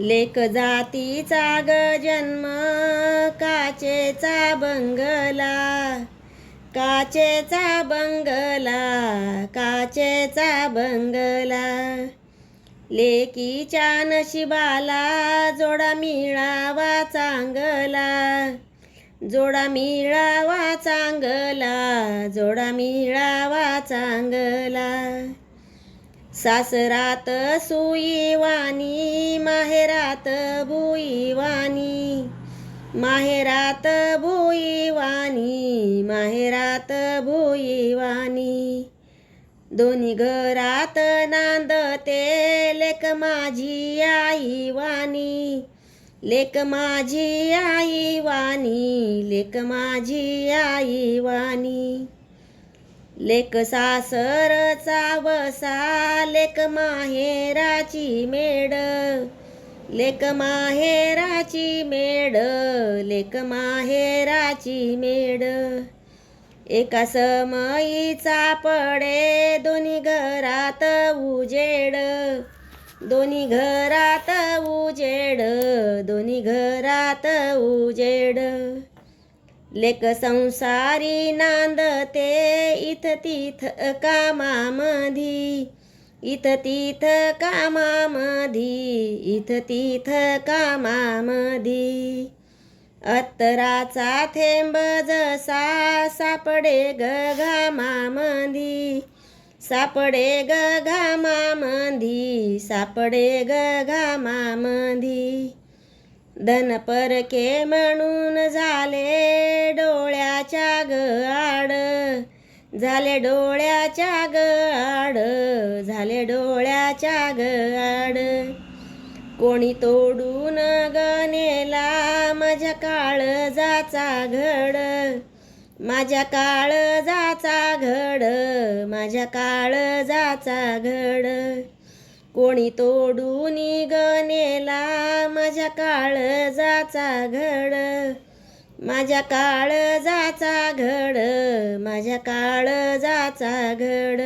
लेख जातीचा ग जन्म काचेचा बंगला. काचेचा बंगला काचेचा बंगला. लेकीच्या नशिबाला जोडा मिळावा चांगला. जोडा मिळावा चांगला जोडा मिळावा चांगला. सासरात सुईवाणी माहेरात भुईवाणी माहेरात भुईवाणी माहेरात भुईवाणी दोन्ही घरात नांदते लेक माझी आई वाणी लेक माझी आई वाणी लेक माझी आई वाणी लेक सासरचा वसा लेक माहेराची मेड लेक माहेराची मेड लेक माहेराची मेड एका समयीचा पडे दोन्ही घरात उजेड. दोन्ही घरात उजेड दोन्ही घरात उजेड. लेक संसारी नांदते इथ तिथ कामामधी. इथ तिथ कामामधी इथ तिथ कामामधी. अत्तराचा थेंब जसा सापडे ग घामामधी. सापडे ग घामामधी सापडे ग घामामधी. धन परके म्हणून झाले डोळ्याच्या ग झाले डोळ्याच्या ग कोणी तोडून गनेला माझ्या काळजाचा घड माझ्या काळजाचा घड माझ्या काळजाचा घड. कोणी तोडून गनेला माझ्या काळजाचा घड माझ्या काळजाचा घड. माझ्या काळजाचा घड